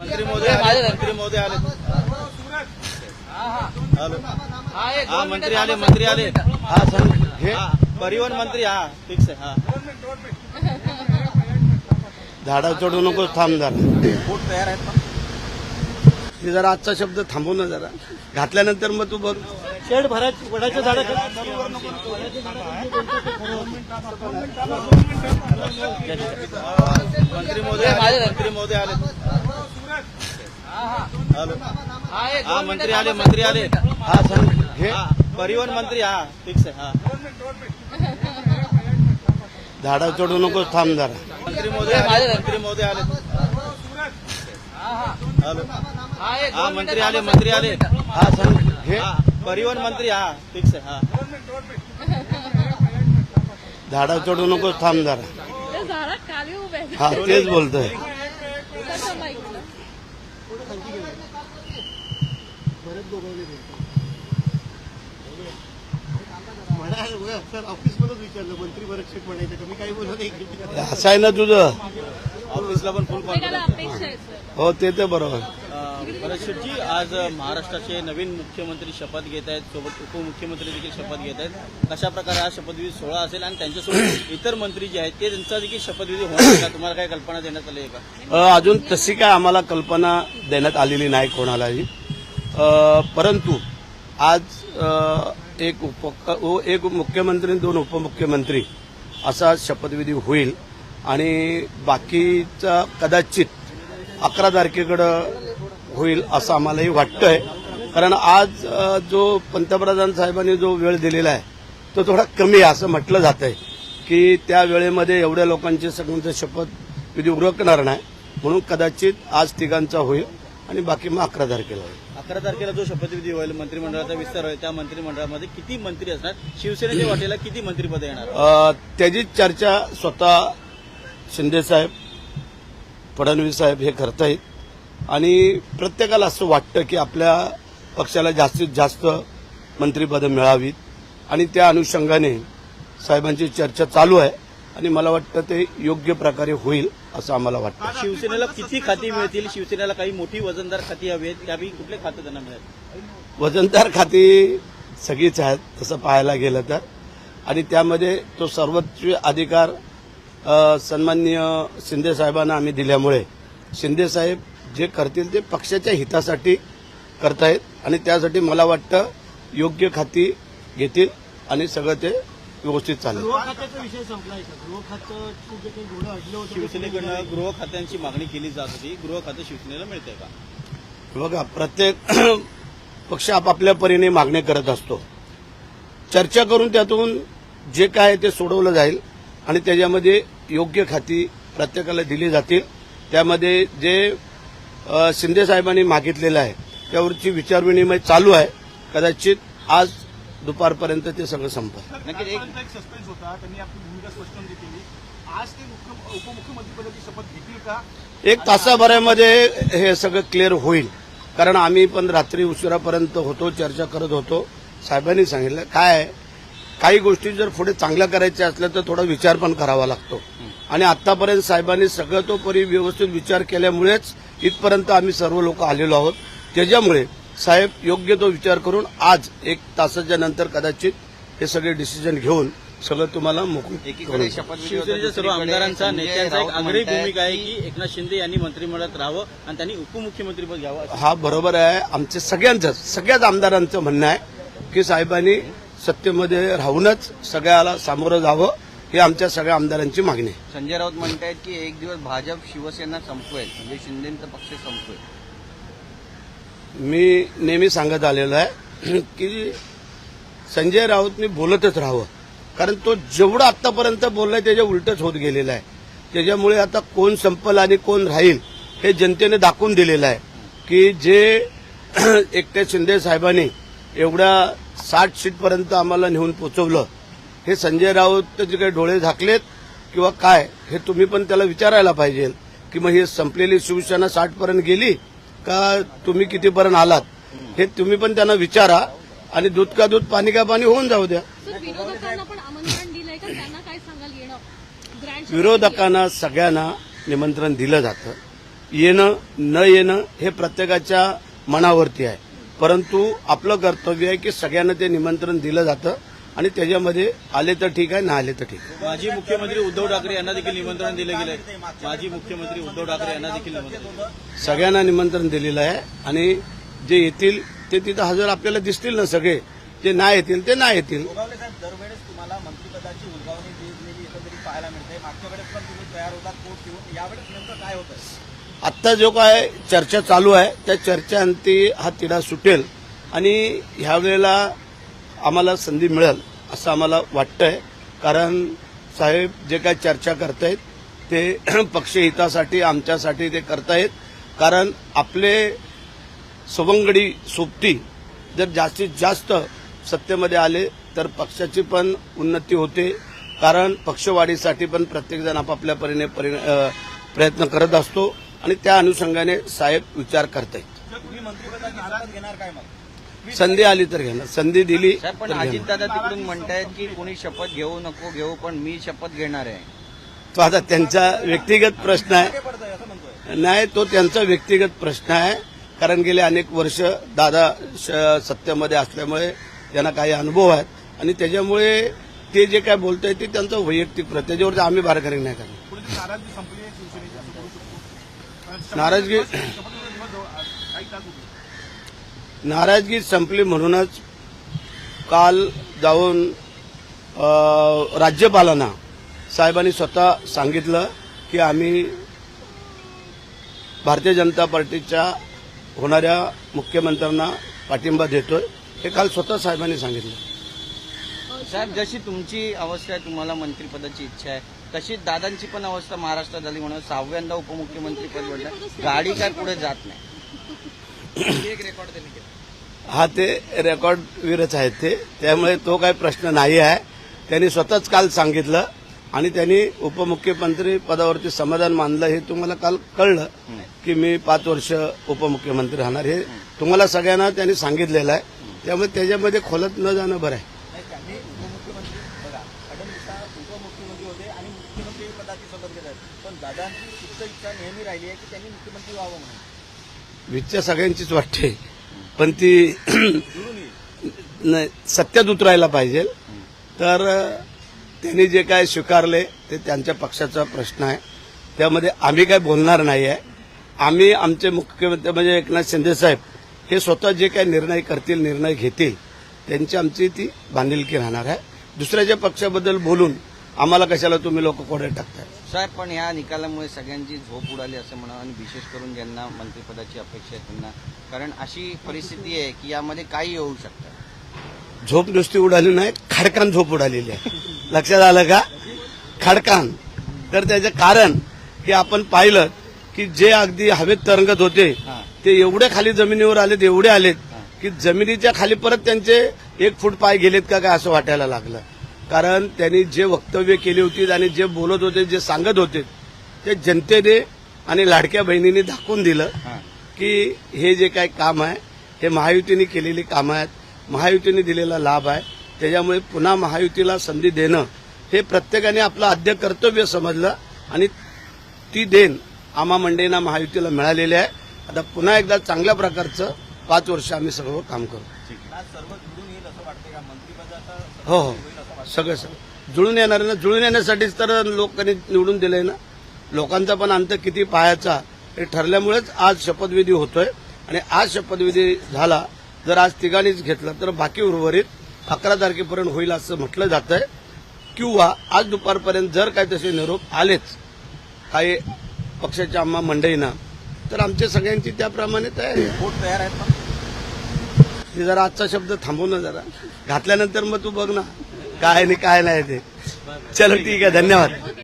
मंत्री मंत्री महोदय आले. हा मंत्री आले मंत्री आले. हा सर हे परिवहन मंत्री हा फिक्स आहे हा. झाडा चढू नको थांब जरा. बोट तयार आहेत हे जरा आजचा शब्द थांबव ना जरा. घातल्यानंतर मग तू बघ शेड भरायची वडाच्या झाडा मंत्री आले मंत्री महोदय आले. हॅलो हा मंत्री आले मंत्री आले हा सर हे परिवहन मंत्री हा फिक्स आहे हा झाडा चढू नको थांब जरा मंत्री महोदय आले मंत्री महोदय आले हॅलो हा मंत्री आले मंत्री आले हा सर हे परिवहन मंत्री हा फिक्स आहे हा झाडा चढू नको थांब जरा त्या झाडात खाली उभे आहेत. हा तेच बोलतोय असं आहे ना तुझं? ऑफिसला पण फुल. हो ते तर बरोबर. जी आज महाराष्ट्राचे नवीन मुख्यमंत्री शपथ घेत आहेत सोबत उपमुख्यमंत्री देखील शपथ घेत आहेत. कशा प्रकारे हा शपथविधी सोहळा असेल आणि त्यांच्यासोबत इतर मंत्री जे आहेत ते त्यांचा देखील शपथविधी होणार आहे का? तुम्हाला काही कल्पना देण्यात आली आहे का? अजून तशी काय आम्हाला कल्पना देण्यात आलेली नाही कोणालाही. परंतु आज एक उप एक मुख्यमंत्री दोन उपमुख्यमंत्री असा शपथविधी होईल. आणि बाकीचा कदाचित अकरा तारखेकडं होईल असं आम्हालाही वाटतंय. कारण आज जो पंतप्रधान साहेबांनी जो वेळ दिलेला आहे तो थोडा कमी आहे असं म्हटलं जात आहे की त्या वेळेमध्ये एवढ्या लोकांचे सगळ्यांचं शपथविधी उरकणार नाही. म्हणून कदाचित आज तिघांचा होईल आणि बाकी मग अकरा तारखेला होईल. अकरा तारखेला जो शपथविधी होईल मंत्रिमंडळाचा विस्तार होईल त्या मंत्रिमंडळामध्ये किती मंत्री असणार? शिवसेनेच्या वाटेला किती मंत्रीपदे येणार? त्याची चर्चा स्वतः शिंदेसाहेब फडणवीस साहेब हे करतायत. आणि प्रत्येकाला असं वाटतं की आपल्या पक्षाला जास्तीत जास्त मंत्रिपदं मिळावीत. आणि त्या अनुषंगाने साहेबांची चर्चा चालू आहे. आणि मला वाटतं ते योग्य प्रकारे होईल असं आम्हाला वाटतं. शिवसेनेला किती खाती मिळतील? शिवसेनेला काही मोठी वजनदार खाती हवी आहेत त्यापैकी कुठले खाते त्यांना मिळेल? वजनदार खाती सगळीच आहेत तसं पाहायला गेलं तर. आणि त्यामध्ये तो सर्वोच्च अधिकार सन्माननीय शिंदे साहेबांना आम्ही दिल्यामुळे शिंदे साहेब जे करतील ते पक्षाच्या हितासाठी करतायत. आणि त्यासाठी मला वाटतं योग्य खाती घेतील आणि सगळं ते व्यवस्थित चालेल. गृह खात्याचा विषय संपलाय का? गृह खातं जे काही घोडं अडलं होतं ते शिवसेनेकडनं गृह खात्यांची मागणी केली जात होती. गृह खातं शिवसेनेला मिळते का? बघा प्रत्येक पक्ष आपापल्या परीने मागणी करत असतो. चर्चा करून त्यातून जे काय आहे ते सोडवलं जाईल आणि त्याच्यामध्ये योग्य खाती प्रत्येकाला दिली जातील. त्यामध्ये जे शिंदे साहेबांनी मागितलेलं आहे त्यावरची विचारविनिमय चालू आहे. कदाचित आज दुपारपर्यंत ते सगळं संपल. नक्कीच एक एक सस्पेन्स होता. त्यांनी आपली भूमिका स्पष्ट नाही केली आज ते मुख्य- उपमुख्यमंत्रीपदाची शपथ घेतील का? एक तासाभरामध्ये हे सगळं क्लिअर होईल. कारण आम्ही पण रात्री उशिरापर्यंत होतो चर्चा करत होतो. साहेबांनी सांगितलं काय आहे, काही गोष्टी जर पुढे चांगल्या करायच्या असल्या तर थोडा विचार पण करावा लागतो. आणि आतापर्यंत साहेबांनी सगळं तो परी व्यवस्थित विचार केल्यामुळेच इथपर्यंत आम्ही सर्व लोक आलेलो आहोत. त्याच्यामुळे साहेब योग्य तो विचार करून आज एक तासाच्या नंतर कदाचित हे सगळे डिसिजन घेऊन सगळं तुम्हाला मोकळं. शिवसेनेच्या सर्व आमदारांचा नेत्यांचा एक आग्रही भूमिका आहे की एकनाथ शिंदे यांनी मंत्रिमंडळात राहावं आणि त्यांनी उपमुख्यमंत्रीपद घ्यावं हा बरोबर आहे. आमचे सगळ्यांचं सगळ्याच आमदारांचं म्हणणं आहे की साहेबांनी सत्तेमध्ये राहूनच सगळ्याला सामोरं जावं ही आमच्या सगळ्या आमदारांची मागणी आहे. संजय राऊत म्हणतायत की एक दिवस भाजप शिवसेना संपवेल म्हणजे शिंदेचा पक्ष संपवेल. मी नेहमी सांगत आलेलो आहे की संजय राऊतनी बोलतच राहावं. कारण तो जेवढं आतापर्यंत बोललाय त्याच्या उलटच होत गेलेला आहे. त्याच्यामुळे आता कोण संपल आणि कोण राहील हे जनतेने दाखवून दिलेलं आहे. की जे एकट्या शिंदे साहेबांनी एवढ्या साठ सीटपर्यंत आम्हाला नेऊन पोचवलं हे संजय राऊत जे काही डोळे झाकलेत किंवा काय हे तुम्ही पण त्याला विचारायला पाहिजे. की मग ही संपलेली शिवसेना साठपर्यंत गेली का तुम्ही कितीपर्यंत आलात हे तुम्ही पण त्यांना विचारा आणि दूध का दूध पाणी का पाणी होऊन जाऊ द्या. विरोधकांना सगळ्यांना निमंत्रण दिलं जातं. येणं न येणं हे प्रत्येकाच्या मनावरती आहे. परंतु आपलं कर्तव्य आहे की सगळ्यांना ते निमंत्रण दिलं जातं. आणि त्याच्यामध्ये आले तर ठीक आहे ना आले तर ठीक आहे. माजी मुख्यमंत्री उद्धव ठाकरे यांना देखील निमंत्रण दिलं गेलं आहे माजी मुख्यमंत्री उद्धव ठाकरे यांना देखील निमंत्रण. सगळ्यांना निमंत्रण दिलेलं आहे आणि जे येतील ते तिथं हजर आपल्याला दिसतील ना सगळे. जे नाही येतील ते नाही येतील. गोगावले साहेब दरवेळेस तुम्हाला मंत्रिपदाची दिलेली एकंदरीत पाहायला मिळते. मागच्या वेळेस पण तुम्ही तयार होतात कोर्ट घेऊन. यावेळेस नेमकं काय होतं आत्ता जो काय चर्चा चालू आहे त्या चर्चेअंती हा तिढा सुटेल. आणि ह्यावेळेला आम्हाला संधी मिळेल असं आम्हाला वाटतंय. कारण साहेब जे काय चर्चा करतायत ते पक्षहितासाठी आमच्यासाठी ते करतायत. कारण आपले सवंगडी सोबती जर जास्तीत जास्त सत्तेमध्ये आले तर पक्षाची पण उन्नती होते. कारण पक्षवाढीसाठी पण प्रत्येकजण आपापल्या परीने परि- प्रयत्न करत असतो. आणि त्या अनुषंगाने साहेब विचार करतायत. संधी आली तर घेणार. संधी दिली पण तर घेणार. अजितदादा तिकडून म्हणतायत की कोणी शपथ घेऊ नको घेऊ पण मी शपथ घेणार आहे. तो आता त्यांचा व्यक्तिगत प्रश्न आहे. नाही तो त्यांचा व्यक्तिगत प्रश्न आहे. कारण गेले अनेक वर्ष दादा श- सत्तेमध्ये असल्यामुळे त्यांना काही अनुभव आहेत. आणि त्याच्यामुळे ते जे काय बोलताय ते त्यांचं वैयक्तिक प्रश्न त्याच्यावरती आम्ही बारकाई नाही करणार. नाराजगी नाराजगी- संपली म्हणूनच काल जाऊन राज्यपालांना साहेबांनी स्वतः सांगितलं की आम्ही भारतीय जनता पार्टीच्या होणाऱ्या मुख्यमंत्र्यांना पाठिंबा देतोय. हे काल स्वतः साहेबांनी सांगितलं. साहेब जशी तुमची अवस्था आहे तुम्हाला मंत्रिपदाची इच्छा आहे तशी दादांची पण अवस्था महाराष्ट्रात झाली म्हणून सहाव्यांदा उपमुख्यमंत्री पद गाडी काय पुढे जात नाही. हा ते रेकॉर्डवीरच आहेत ते. त्यामुळे तो काही प्रश्न नाही आहे. त्यांनी स्वतःच काल सांगितलं आणि त्यांनी उपमुख्यमंत्री पदावरती समाधान मानलं हे तुम्हाला काल कळलं की मी पाच वर्ष उपमुख्यमंत्री राहणार हे तुम्हाला सगळ्यांना त्यांनी सांगितलेलं आहे. त्यामुळे त्याच्यामध्ये खोलत न जाणं बरं आहे. उपमुख्यमंत्री होते आणि मुख्यमंत्री पदाची पण दादांची इच्छा नेहमी राहिली आहे की त्यांनी मुख्यमंत्री व्हावं म्हणून. विच्छा सगळ्यांचीच वाटते. पण ती नाही, सत्यात उतरायला पाहिजे. तर त्यांनी जे काय स्वीकारले ते त्यांच्या पक्षाचा प्रश्न आहे. त्यामध्ये आम्ही काय बोलणार नाही आहे आम्ही आमचे मुख्यमंत्री म्हणजे एकनाथ शिंदेसाहेब हे स्वतः जे काही निर्णय करतील निर्णय घेतील त्यांची आमची ती बांधिलकी राहणार आहे. दुसऱ्याच्या पक्षाबद्दल बोलून आम्हाला कशाला तुम्ही लोक कोडे टाकताय? साहेब पण या निकालामुळे सगळ्यांची झोप उडाली असं म्हणा आणि विशेष करून ज्यांना मंत्रिपदाची अपेक्षा आहे त्यांना. कारण अशी परिस्थिती आहे की यामध्ये काही होऊ शकतं. झोप नुसती उडाली नाही खडकान झोप उडालेली आहे. लक्षात आलं का? खडकान. तर त्याचं कारण की आपण पाहिलं की जे अगदी हवेत तरंगत होते. ते एवढे खाली जमिनीवर आलेत एवढे आलेत की जमिनीच्या खाली परत त्यांचे एक फूट पाय गेलेत का काय असं वाटायला लागलं. कारण त्यांनी जे वक्तव्य केली होती आणि जे बोलत होते जे सांगत होते ते जनतेने आणि लाडक्या बहिणींनी दाखवून दिलं की हे जे काय काम आहे हे महायुतीने केलेली कामं आहेत महायुतीने दिलेला लाभ आहे. त्याच्यामुळे पुन्हा महायुतीला संधी देणं हे प्रत्येकाने आपलं आद्य कर्तव्य समजलं आणि ती देण आम्हा मंडेना महायुतीला मिळालेली आहे. आता पुन्हा एकदा चांगल्या प्रकारचं पाच वर्ष आम्ही सर्व काम करू. हो हो. सगळं सगळं. जुळून येणार ना? जुळून येण्यासाठीच तर लोकांनी निवडून दिलंय ना? लोकांचा पण अंत किती पाहायचा हे ठरल्यामुळेच आज शपथविधी होतोय. आणि आज शपथविधी झाला जर आज तिघांनीच घेतला तर बाकी उर्वरित अकरा तारखेपर्यंत होईल असं म्हटलं जात आहे किंवा आज दुपारपर्यंत जर काही तसे निरोप आलेच काही पक्षाच्या आम्हा मंडईना तर आमच्या सगळ्यांची त्याप्रमाणे तयारी आहे. तयार आहेत ते जरा आजचा शब्द थांबव ना जरा. घातल्यानंतर मग तू बघ ना. काय नाही काय नाही ते. चलो ठीक आहे. धन्यवाद.